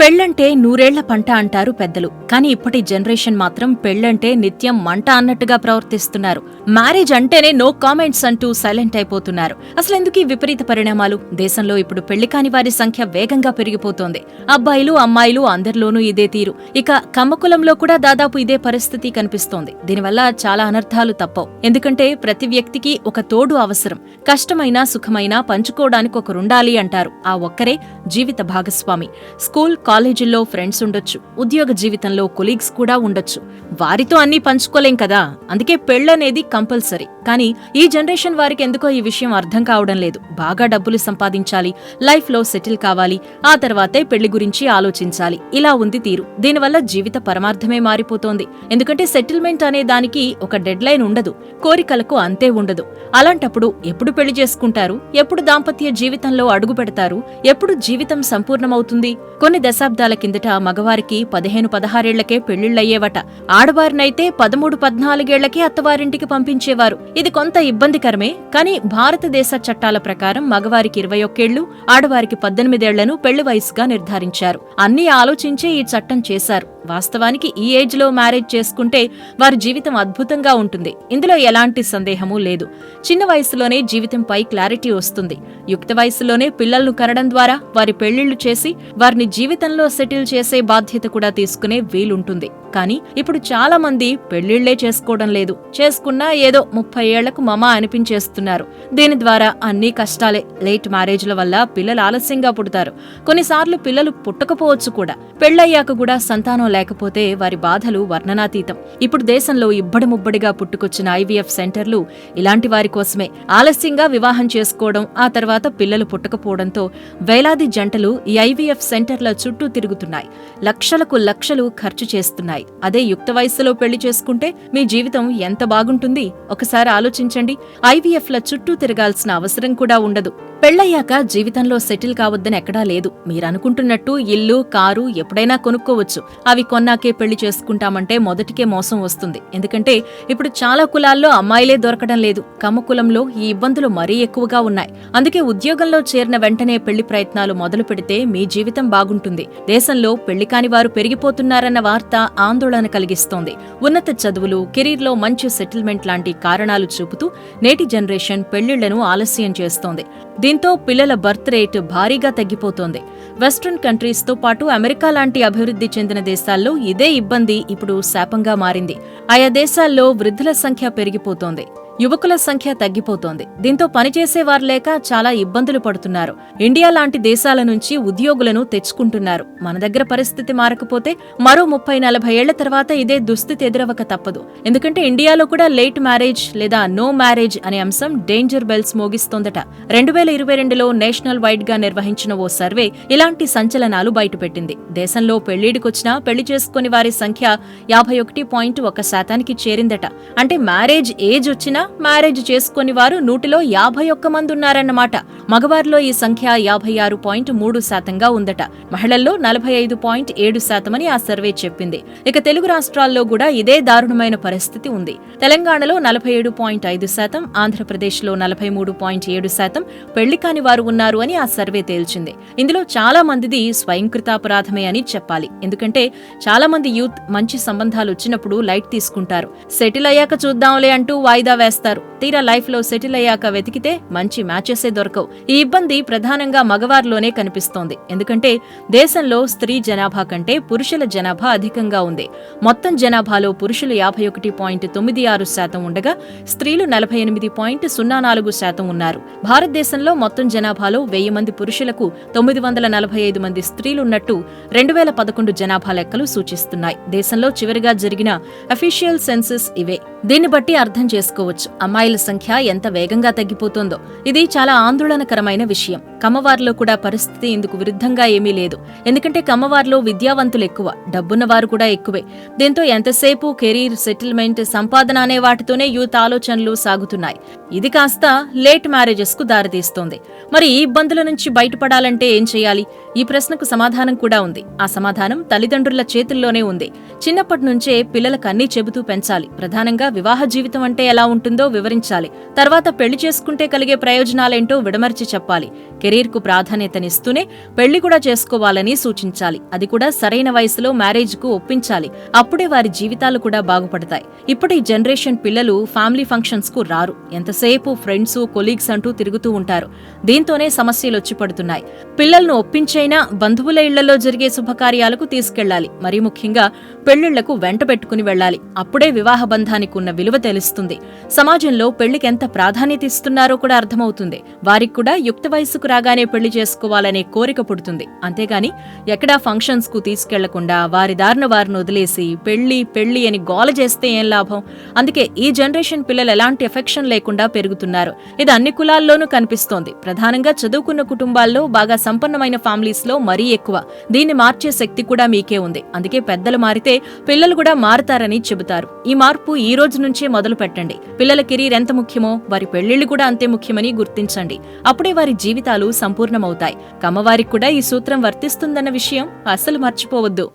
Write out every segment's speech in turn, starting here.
పెళ్ళంటే నూరేళ్ళ పంట అంటారు పెద్దలు. కానీ ఇప్పటి జనరేషన్ మాత్రం పెళ్ళంటే నిత్యం మంట అన్నట్టుగా ప్రవర్తిస్తున్నారు. మ్యారేజ్ అంటేనే నో కామెంట్స్ అంటూ సైలెంట్ అయిపోతున్నారు. అసలు ఎందుకు ఈ విపరీత పరిణామాలు? దేశంలో ఇప్పుడు పెళ్ళి కాని వారి సంఖ్య వేగంగా పెరిగిపోతోంది. అబ్బాయిలు అమ్మాయిలు అందరిలోనూ ఇదే తీరు. ఇక కమ్మకులంలో కూడా దాదాపు ఇదే పరిస్థితి కనిపిస్తోంది. దీనివల్ల చాలా అనర్థాలు తప్పవు. ఎందుకంటే ప్రతి వ్యక్తికి ఒక తోడు అవసరం. కష్టమైనా సుఖమైనా పంచుకోవడానికి ఒకరుండాలి అంటారు ఆ ఒక్కరే జీవిత భాగస్వామి. స్కూల్ కాలేజీల్లో ఫ్రెండ్స్ ఉండొచ్చు ఉద్యోగ జీవితంలో కొలీగ్స్ కూడా ఉండొచ్చు. వారితో అన్నీ పంచుకోలేం కదా అందుకే పెళ్ళనేది కంపల్సరీ. కానీ ఈ జనరేషన్ వారికి ఎందుకో ఈ విషయం అర్థం కావడం లేదు. బాగా డబ్బులు సంపాదించాలి లైఫ్లో సెటిల్ కావాలి ఆ తర్వాతే పెళ్ళి గురించి ఆలోచించాలి. ఇలా ఉంది తీరు. దీనివల్ల జీవిత పరమార్థమే మారిపోతోంది. ఎందుకంటే సెటిల్మెంట్ అనే దానికి ఒక డెడ్ లైన్ ఉండదు. కోరికలకు అంతే ఉండదు. అలాంటప్పుడు ఎప్పుడు పెళ్ళి చేసుకుంటారు? ఎప్పుడు దాంపత్య జీవితంలో అడుగు పెడతారు? ఎప్పుడు జీవితం సంపూర్ణమవుతుంది? కొన్ని దశాబ్దాల కిందట మగవారికి పదిహేను పదహారేళ్ళకే పెళ్ళిళ్ళయ్యేవట ఆడవారినైతే పదమూడు పద్నాలుగేళ్ళకే అత్తవారింటికి పంపించేవారు. ఇది కొంత ఇబ్బందికరమే కానీ భారతదేశ చట్టాల ప్రకారం మగవారికి ఇరవై ఒక్కేళ్ళు ఆడవారికి పద్దెనిమిదేళ్ళను పెళ్ళి వయసుగా నిర్ధారించారు. అన్నీ ఆలోచించే ఈ చట్టం చేశారు. వాస్తవానికి ఈ ఏజ్లో మ్యారేజ్ చేసుకుంటే వారి జీవితం అద్భుతంగా ఉంటుంది. ఇందులో ఎలాంటి సందేహమూ లేదు. చిన్న వయసులోనే జీవితంపై క్లారిటీ వస్తుంది. యుక్త వయసులోనే పిల్లలను కనడం ద్వారా వారి పెళ్ళిళ్ళు చేసి వారిని జీవితంలో సెటిల్ చేసే బాధ్యత కూడా తీసుకునే వీలుంటుంది. కానీ ఇప్పుడు చాలా మంది పెళ్ళిళ్ళే చేసుకోవడం లేదు. చేసుకున్నా ఏదో ముప్పై ఏళ్ళకు మమ అనిపించేస్తున్నారు. దీని ద్వారా అన్ని కష్టాలే లేట్ మ్యారేజ్ల వల్ల పిల్లలు ఆలస్యంగా పుడతారు. కొన్నిసార్లు పిల్లలు పుట్టకపోవచ్చు కూడా. పెళ్ళయ్యాక కూడా సంతానం లేకపోతే వారి బాధలు వర్ణనాతీతం. ఇప్పుడు దేశంలో ఇబ్బడి ముబ్బడిగా పుట్టుకొచ్చిన ఐవీఎఫ్ సెంటర్లు ఇలాంటి వారి కోసమే. ఆలస్యంగా వివాహం చేసుకోవడం ఆ తర్వాత పిల్లలు పుట్టకపోవడంతో వేలాది జంటలు ఈ ఐవీఎఫ్ సెంటర్ల చుట్టూ తిరుగుతున్నాయి. లక్షలకు లక్షలు ఖర్చు చేస్తున్నాయి. అదే యుక్త వయస్సులో పెళ్ళి చేసుకుంటే మీ జీవితం ఎంత బాగుంటుంది? ఒకసారి ఆలోచించండి. ఐవీఎఫ్ల ల చుట్టూ తిరగాల్సిన అవసరం కూడా ఉండదు. పెళ్ళయ్యాక జీవితంలో సెటిల్ కావద్దని ఎక్కడా లేదు. మీరనుకుంటున్నట్టు ఇల్లు కారు ఎప్పుడైనా కొనుక్కోవచ్చు. అవి కొన్నాకే పెళ్ళి చేసుకుంటామంటే మొదటికే మోసం వస్తుంది. ఎందుకంటే ఇప్పుడు చాలా కులాల్లో అమ్మాయిలే దొరకడం లేదు. కమ్మ కులంలో ఈ ఇబ్బందులు మరీ ఎక్కువగా ఉన్నాయి. అందుకే ఉద్యోగంలో చేరిన వెంటనే పెళ్ళి ప్రయత్నాలు మొదలు పెడితే మీ జీవితం బాగుంటుంది. దేశంలో పెళ్ళి కాని వారు పెరిగిపోతున్నారన్న వార్త ఆందోళన కలిగిస్తోంది. ఉన్నత చదువులు కెరీర్లో మంచి సెటిల్మెంట్ లాంటి కారణాలు చూపుతూ నేటి జనరేషన్ పెళ్ళిళ్ళను ఆలస్యం చేస్తోంది. దీంతో పిల్లల బర్త్ రేట్ భారీగా తగ్గిపోతోంది. వెస్ట్రన్ కంట్రీస్తో పాటు అమెరికా లాంటి అభివృద్ధి చెందిన దేశాల్లో ఇదే ఇబ్బంది ఇప్పుడు శాపంగా మారింది. ఆయా దేశాల్లో వృద్ధుల సంఖ్య పెరిగిపోతోంది. యువకుల సంఖ్య తగ్గిపోతోంది. దీంతో పనిచేసేవారు లేక చాలా ఇబ్బందులు పడుతున్నారు. ఇండియా లాంటి దేశాల నుంచి ఉద్యోగులను తెచ్చుకుంటున్నారు. మన దగ్గర పరిస్థితి మారకపోతే మరో ముప్పై నలభై ఏళ్ళ తర్వాత ఇదే దుస్థితి ఎదురవక తప్పదు. ఎందుకంటే ఇండియాలో కూడా లేట్ మ్యారేజ్ లేదా నో మ్యారేజ్ అనే అంశం డేంజర్ బెల్స్ మోగిస్తోందట. రెండు వేల ఇరవై రెండులో నేషనల్ వైడ్గా నిర్వహించిన ఓ సర్వే ఇలాంటి సంచలనాలు బయటపెట్టింది. దేశంలో పెళ్ళిడికొచ్చినా పెళ్ళి చేసుకుని వారి సంఖ్య యాభై ఒకటి పాయింట్ ఒక శాతానికి చేరిందట. అంటే మ్యారేజ్ ఏజ్ వచ్చినా మ్యారేజ్ చేసుకుని వారు నూటిలో యాభై ఒక్క మంది ఉన్నారన్నమాట మగవారిలో ఈ సంఖ్య యాభై ఆరు పాయింట్ మూడు శాతంగా ఉందట. మహిళల్లో నలభై ఐదు పాయింట్ ఏడు శాతమని ఆ సర్వే చెప్పింది. ఇక తెలుగు రాష్ట్రాల్లో కూడా ఇదే దారుణమైన పరిస్థితి ఉంది. తెలంగాణలో నలభై ఏడు పాయింట్ ఐదు శాతం ఆంధ్రప్రదేశ్లో నలభై మూడు పాయింట్ ఏడు శాతం పెళ్ళి కాని వారు ఉన్నారు అని ఆ సర్వే తేల్చింది. ఇందులో చాలా మందిది స్వయంకృతాపరాధమే అని చెప్పాలి. ఎందుకంటే చాలా మంది యూత్ మంచి సంబంధాలు వచ్చినప్పుడు లైట్ తీసుకుంటారు. సెటిల్ అయ్యాక చూద్దాంలే అంటూ వాయిదా వేస్తారు. తీరా లైఫ్లో సెటిల్ అయ్యాక వెతికితే మంచి మ్యాచెసే దొరకవు. ఈ ఇబ్బంది ప్రధానంగా మగవారిలోనే కనిపిస్తోంది. ఎందుకంటే దేశంలో స్త్రీ జనాభా కంటే పురుషుల జనాభా అధికంగా ఉంది. మొత్తం జనాభాలో పురుషులు యాభై ఒకటి పాయింట్ తొమ్మిది ఆరు శాతం ఉండగా స్త్రీలు నలభై ఎనిమిది పాయింట్ సున్నా నాలుగు శాతం ఉన్నారు. భారతదేశంలో మొత్తం జనాభాలో వెయ్యి మంది పురుషులకు తొమ్మిది వందల నలభై ఐదు మంది స్త్రీలున్నట్టు రెండు వేల పదకొండు జనాభా లెక్కలు సూచిస్తున్నాయి. దేశంలో చివరిగా జరిగిన అఫీషియల్ సెన్సస్ ఇవే. దీన్ని బట్టి అర్థం చేసుకోవచ్చు. అమ్మాయిల సంఖ్య ఎంత వేగంగా తగ్గిపోతుందో. ఇది చాలా ఆందోళనకరమైన విషయం. కమ్మవారిలో కూడా పరిస్థితి ఇందుకు విరుద్ధంగా ఏమీ లేదు. ఎందుకంటే కమ్మవారిలో విద్యావంతులు ఎక్కువ డబ్బున్నవారు కూడా ఎక్కువే. దీంతో ఎంతసేపు కెరీర్ సెటిల్మెంట్ సంపాదన అనే వాటితోనే యూత్ ఆలోచనలు సాగుతున్నాయి. ఇది కాస్త లేట్ మ్యారేజెస్కు దారితీస్తోంది. మరి ఈ ఇబ్బందుల నుంచి బయటపడాలంటే ఏం చేయాలి? ఈ ప్రశ్నకు సమాధానం కూడా ఉంది. ఆ సమాధానం తల్లిదండ్రుల చేతుల్లోనే ఉంది. చిన్నప్పటి నుంచే పిల్లలకు అన్నీ చెబుతూ పెంచాలి. ప్రధానంగా వివాహ జీవితం అంటే ఎలా ఉంటుందో వివరించాలి. తర్వాత పెళ్ళి చేసుకుంటే కలిగే ప్రయోజనాలేంటో విడమర్చి చెప్పాలి. కెరీర్కు ప్రాధాన్యతనిస్తూనే పెళ్ళి కూడా చేసుకోవాలని సూచించాలి. అది కూడా సరైన వయసులో మ్యారేజ్కు ఒప్పించాలి. అప్పుడే వారి జీవితాలు కూడా బాగుపడతాయి. ఇప్పటి జనరేషన్ పిల్లలు ఫ్యామిలీ ఫంక్షన్స్కు రారు. ఎంతసేపు ఫ్రెండ్స్ కొలీగ్స్ అంటూ తిరుగుతూ ఉంటారు. దీంతోనే సమస్యలు వచ్చి పడుతున్నాయి. పిల్లలను ఒప్పించైనా బంధువుల ఇళ్ళలో జరిగే శుభకార్యాలకు తీసుకెళ్ళాలి మరీ ముఖ్యంగా పెళ్ళిళ్ళకు వెంట పెట్టుకుని వెళ్ళాలి. అప్పుడే వివాహ బంధానికి ఉన్న విలువ తెలుస్తుంది. సమాజంలో పెళ్ళికి ఎంత ప్రాధాన్యత ఇస్తున్నారో కూడా అర్థమవుతుంది. వారికి కూడా యుక్త వయసుకు రాగానే పెళ్ళి చేసుకోవాలనే కోరిక పుడుతుంది. అంతేగాని ఎక్కడా ఫంక్షన్స్కు తీసుకెళ్ళకుండా వారి దారిన వారిని వదిలేసి పెళ్ళి పెళ్ళి అని గోల చేస్తే ఏం లాభం? అందుకే ఈ జనరేషన్ పిల్లలు ఎలాంటి ఎఫెక్షన్ లేకుండా పెరుగుతున్నారు. ఇది అన్ని కులాల్లోనూ కనిపిస్తోంది. ప్రధానంగా చదువుకున్న కుటుంబాల్లో బాగా సంపన్నమైన ఫ్యామిలీస్లో మరీ ఎక్కువ. దీన్ని మార్చే శక్తి కూడా మీకే ఉంది. అందుకే పెద్దలు మారితే పిల్లలు కూడా మారుతారని చెబుతారు. ఈ మార్పు ఈ రోజు నుంచే మొదలు పెట్టండి. పిల్లల కెరీర్ ఎంత ముఖ్యమో వారి పెళ్ళిళ్ళు కూడా అంతే ముఖ్యమని గుర్తించండి. అప్పుడే వారి జీవితాలు సంపూర్ణమవుతాయి. కమ్మవారికి కూడా ఈ సూత్రం వర్తిస్తుందన్న విషయం అస్సలు మర్చిపోవద్దు.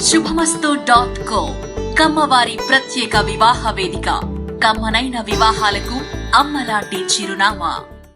శుభమస్తు డాట్ కో కమ్మవారి ప్రత్యేక వివాహ వేదిక. కమ్మనైన వివాహాలకు అమ్మలాంటి చిరునామా.